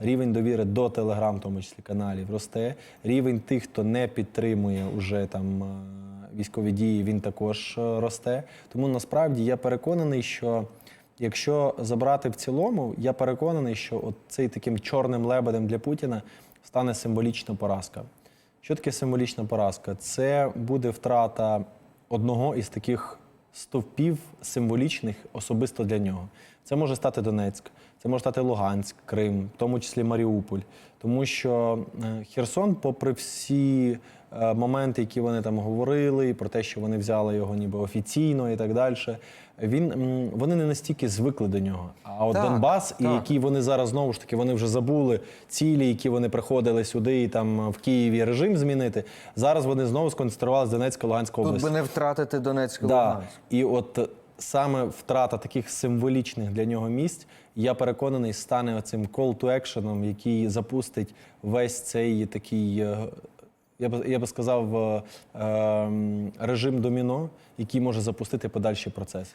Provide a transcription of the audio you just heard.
рівень довіри до телеграм, в тому числі каналів, росте. Рівень тих, хто не підтримує уже там е, військові дії, він також е, росте. Тому насправді я переконаний, що якщо забрати в цілому, я переконаний, що от цей таким чорним лебедем для Путіна стане символічна поразка. Що таке символічна поразка? Це буде втрата одного із таких стовпів символічних особисто для нього. Це може стати Донецьк, це може стати Луганськ, Крим, в тому числі Маріуполь. Тому що е, Херсон, попри всі моменти, які вони там говорили, і про те, що вони взяли його ніби офіційно і так далі, він, вони не настільки звикли до нього. А от Так, Донбас, і які вони зараз знову ж таки вони вже забули цілі, які вони приходили сюди і там в Києві режим змінити. Зараз вони знову сконцентрувалися Донецька, Луганська Тут область. би не втратити Донецьк і Да. І от е, саме втрата таких символічних для нього місць, я переконаний, стане оцим call to action, який запустить весь цей такий. Я би, я би сказав, е, ем, режим доміно, який може запустити подальші процеси.